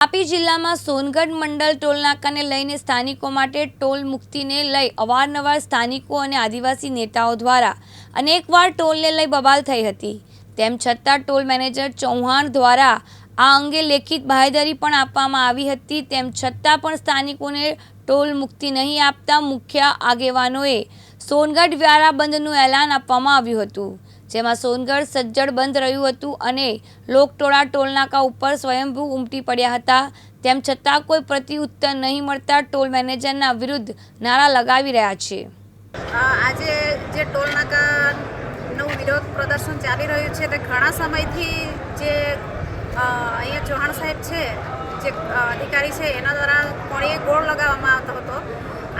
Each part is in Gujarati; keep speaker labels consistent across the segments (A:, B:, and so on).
A: તાપી જિલ્લામાં સોનગઢ મંડળ ટોલનાકાને લઈને સ્થાનિકો માટે ટોલ મુક્તિને લઈ અવારનવાર સ્થાનિકો અને આદિવાસી નેતાઓ દ્વારા અનેકવાર ટોલને લઈ બબાલ થઈ હતી. તેમ છતાં ટોલ મેનેજર ચૌહાણ દ્વારા આ અંગે લેખિત બાહેધરી પણ આપવામાં આવી હતી. તેમ છતાં પણ સ્થાનિકોને ટોલ મુક્તિ નહીં આપતા મુખ્ય આગેવાનોએ સોનગઢ વ્યારા બંધનું એલાન આપવામાં આવ્યું હતું. જેમાં સોનગઢ સજ્જડ બંધ રહ્યું હતું અને લોકટોળા ટોલનાકા ઉપર સ્વયંભૂ ઉમટી પડ્યા હતા. તેમ છતાં કોઈ પ્રતિઉત્તર નહીં મળતા ટોલ મેનેજરના વિરુદ્ધ નારા લગાવી રહ્યા છે.
B: આજે જે ટોલનાકાનું વિરોધ પ્રદર્શન ચાલી રહ્યું છે તે ઘણા સમયથી જે અહીંયા ચૌહાણ સાહેબ છે, જે અધિકારી છે, એના દ્વારા કોણીએ ગોળ લગાવવામાં આવતો હતો.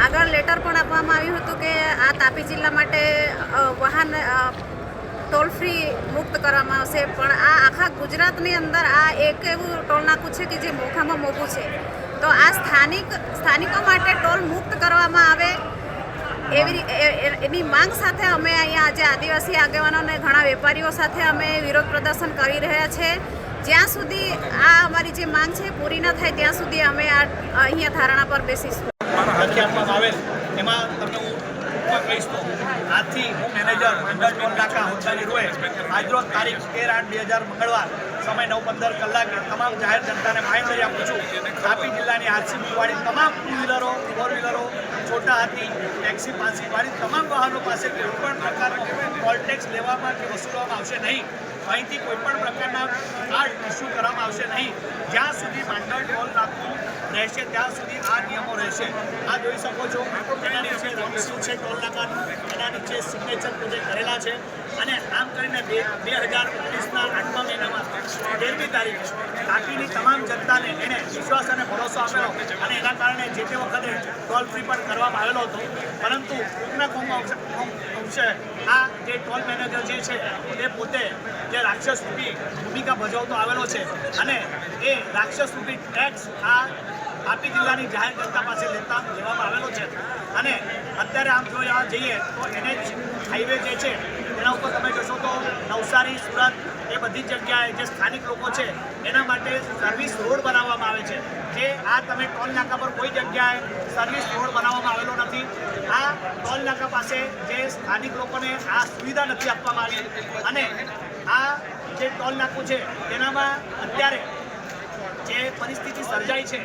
B: આગળ લેટર પણ આપવામાં આવ્યું હતું કે આ તાપી જિલ્લા માટે વાહન ટોલ ફ્રી મુક્ત કરવામાં આવશે. પણ આ આખા ગુજરાતની અંદર આ એક એવું ટોલ નાકું છે કે જે મોઘામાં મોઘું છે. તો આ સ્થાનિક, સ્થાનિકો માટે ટોલ મુક્ત કરવામાં આવે એવી એની માંગ સાથે અમે અહીંયા આજે આદિવાસી આગેવાનો અને ઘણા વેપારીઓ સાથે અમે વિરોધ પ્રદર્શન કરી રહ્યા છે. જ્યાં સુધી આ અમારી જે માંગ છે પૂરી ન થાય, ત્યાં સુધી અમે આ, અહીંયા ધારણા પર બેસીશું.
C: આવેલ, એમાં તમને ટૂંકમાં કહીશ તો હું મેનેજર મંડળ નાકા હોદ્દાની રોએ આજરોજ તારીખ તેર આઠ બે હજાર મંગળવાર સમય નવ પંદર કલાકે તમામ જાહેર જનતાને માહિતી આપું છું. તાપી જિલ્લાની આરસીબી વાળી તમામ ટુ વ્હીલરો ફોર વ્હીલરો છોટા હાથી, ટેક્સી, પાસી વાળી તમામ વાહનો પાસે કોઈ પણ પ્રકારનો ટોલ ટેક્સ લેવામાં કે વસૂલવામાં આવશે નહીં. અહીંથી કોઈ પણ પ્રકારના કાર્ડ ઇસ્યુ કરવામાં આવશે નહીં. જ્યાં સુધી મંડળ ટોલ રાખવું રહેશે, ત્યાં સુધી આ નિયમો રહેશે. આ જોઈ શકો છો, એના નીચે રજીસ્ટ્રેશન છે ટોલ નાકાનું. એના નીચે સિગ્નેચર પ્રોજેક્ટ કરેલા છે. અને આમ કરીને બે હજાર તેરમી તારીખે તાપીની તમામ જનતાને એણે વિશ્વાસ અને ભરોસો આપેલો અને એના કારણે જે તે વખતે ટોલ ફ્રી પણ કરવામાં આવેલો હતો. પરંતુ કોકના કોમ અંશે આ જે ટોલ મેનેજર જે છે, તે પોતે જે રાક્ષસ રૂપી ભૂમિકા ભજવતો આવેલો છે અને એ રાક્ષસ રૂપી ટેક્સ આ તાપી જિલ્લાની જાહેર જનતા પાસે લેતા લેવામાં આવેલો છે. અને અત્યારે આમ જોવા જઈએ તો એને હાઈવે જે છે એના ઉપર તમે જોશો તો નવસારી, સુરત એ બધી જગ્યાએ જે સ્થાનિક લોકો છે, એના માટે સર્વિસ રોડ બનાવવામાં આવે છે. જે આ તમે ટોલ નાકા પર કોઈ જગ્યાએ સર્વિસ રોડ બનાવવામાં આવેલો નથી. આ ટોલ નાકા પાસે જે સ્થાનિક લોકોને આ સુવિધા નથી આપવામાં આવી. અને આ જે ટોલ નાકું છે, તેનામાં અત્યારે જે પરિસ્થિતિ સર્જાઈ છે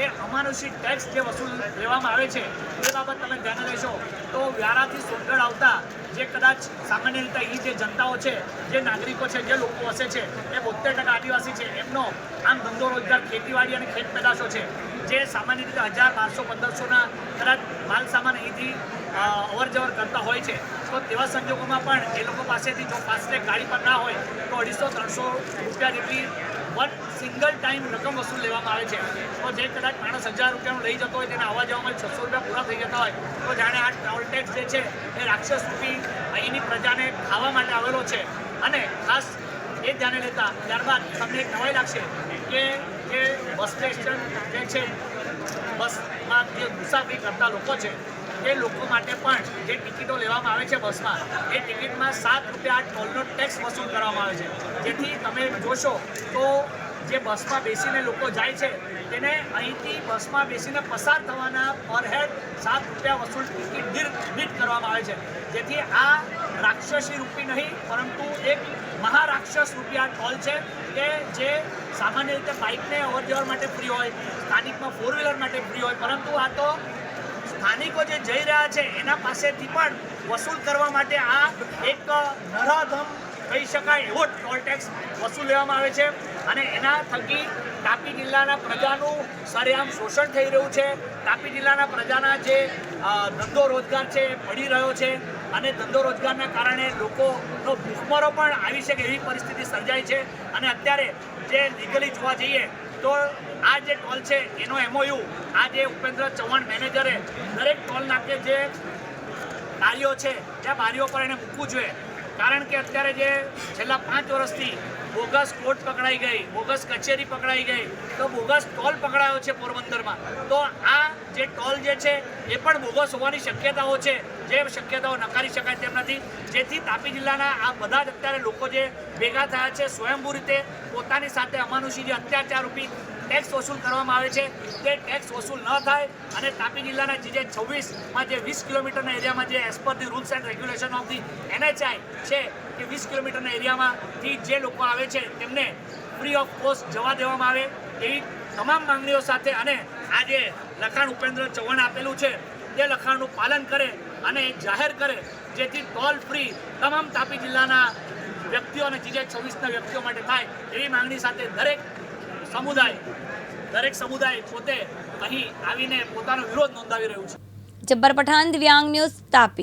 C: તે અમાનુષિક ટેક્સ જે વસૂલ લેવામાં આવે છે, એ બાબત તમે ધ્યાને લેશો. તો વ્યારાથી સોનગઢ આવતા જે કદાચ સામાન્ય રીતે અહીં જે જનતાઓ છે, જે નાગરિકો છે, જે લોકો વસે છે, એ બોતેર ટકા આદિવાસી છે, એમનો આમ ધંધો રોજગાર, ખેતીવાડી અને ખેત પેદાશો છે, જે સામાન્ય રીતે હજાર બારસો પંદરસોના કદાચ માલ સામાન અહીંથી અવર જવર કરતા હોય છે. તો તેવા સંજોગોમાં પણ એ લોકો પાસેથી જો ફાસ્ટેગ ગાડી પર ના હોય, તો અઢીસો, ત્રણસો રૂપિયા જેટલી વન સિંગલ ટાઈમ રકમ વસૂલ લેવામાં આવે છે. તો જે કદાચ માણસ હજાર રૂપિયાનું લઈ જતો હોય તેને આવવા જવામાં છસો રૂપિયા પૂરા થઈ જતા હોય, તો જાણે આ ટોલ ટેક્સ જે છે એ રાક્ષસ રૂપી અહીંની પ્રજાને ખાવા માટે આવેલો છે. અને ખાસ એ ધ્યાને લેતા ત્યારબાદ તમને નવાઈ લાગશે કે જે બસ સ્ટેશન જે છે, બસમાં જે મુસાફરી કરતા લોકો છે એ લોકો માટે પણ જે ટિકિટો લેવામાં આવે છે બસમાં, એ ટિકિટમાં સાત રૂપિયા ટોલનો ટેક્સ વસૂલ કરવામાં આવે છે. જેથી તમે જોશો તો જે બસમાં બેસીને લોકો જાય છે, તેને અહીંથી બસમાં બેસીને પસાર થવાના પર હેડ સાત રૂપિયા વસૂલ ટિકિટ દીઠ કરવામાં આવે છે. જેથી આ રાક્ષસી રૂપી નહીં, પરંતુ એક મહારાક્ષસ રૂપિયા ટોલ છે કે જે સામાન્ય રીતે બાઇકને અવર માટે ફ્રી હોય, સ્થાનિકમાં ફોર વ્હીલર માટે ફ્રી હોય, પરંતુ આ તો સ્થાનિકો જે જઈ રહ્યા છે, એના પાસેથી પણ વસૂલ કરવા માટે આ એક નરાધમ કહી શકાય એવો ટોલ ટેક્સ વસૂલ લેવામાં આવે છે અને એના થકી તાપી જિલ્લાના પ્રજાનું સરેઆમ શોષણ થઈ રહ્યું છે. તાપી જિલ્લાના પ્રજાના જે ધંધો રોજગાર છે એ પડી રહ્યો છે અને ધંધો રોજગારના કારણે લોકોનો ભૂખમરો પણ આવી શકે એવી પરિસ્થિતિ સર્જાય છે અને અત્યારે જે લીગલી જોવા જઈએ તો આ જે ટોલ છે, એનો એમઓયુ આ જે ઉપેન્દ્ર ચૌહાણ મેનેજરે દરેક ટોલ નાકે જે બારીઓ છે, ત્યાં બારીઓ પર એને મૂકવું જોઈએ. કારણ કે અત્યારે જે છેલ્લા પાંચ વર્ષથી બોગસ કોર્ટ પકડાઈ ગઈ, બોગસ કચેરી પકડાઈ ગઈ. તો બોગસ ટોલ પકડાયો છે પોરબંદરમાં. તો આ જે ટોલ જે છે, એ પણ બોગસ હોવાની શક્યતાઓ છે. જે શક્યતાઓ નકારી શકાય તેમ નથી. જેથી તાપી જિલ્લાના આ બધા જ અત્યારે લોકો જે ભેગા થયા છે, સ્વયંભૂ રીતે પોતાની સાથે અમાનુષી જે અત્યાચાર રૂપી ટેક્સ વસૂલ કરવામાં આવે છે. તે ટેક્સ વસૂલ ન થાય અને તાપી જિલ્લાના જે છવ્વીસમાં જે વીસ કિલોમીટરના એરિયામાં જે as per the rules and regulation of the NHAI છે કે વીસ કિલોમીટરના એરિયામાંથી જે લોકો આવે છે તેમને ફ્રી ઓફ કોસ્ટ જવા દેવામાં આવે એવી તમામ માંગણીઓ સાથે અને આ જે લખાણ ઉપેન્દ્ર ચૌહાણ આપેલું છે તે લખાણનું પાલન કરે અને જાહેર કરે જેથી ટોલ ફ્રી તમામ તાપી જિલ્લાના વ્યક્તિઓ અને જીજે છવ્વીસના વ્યક્તિઓ માટે થાય એવી માંગણી સાથે દરેક સમુદાય, દરેક સમુદાય પોતે અહીં આવીને પોતાનો વિરોધ નોંધાવી રહ્યું છે.
A: જબ્બર પઠાણ, દિવ્યાંગ ન્યૂઝ તાપી.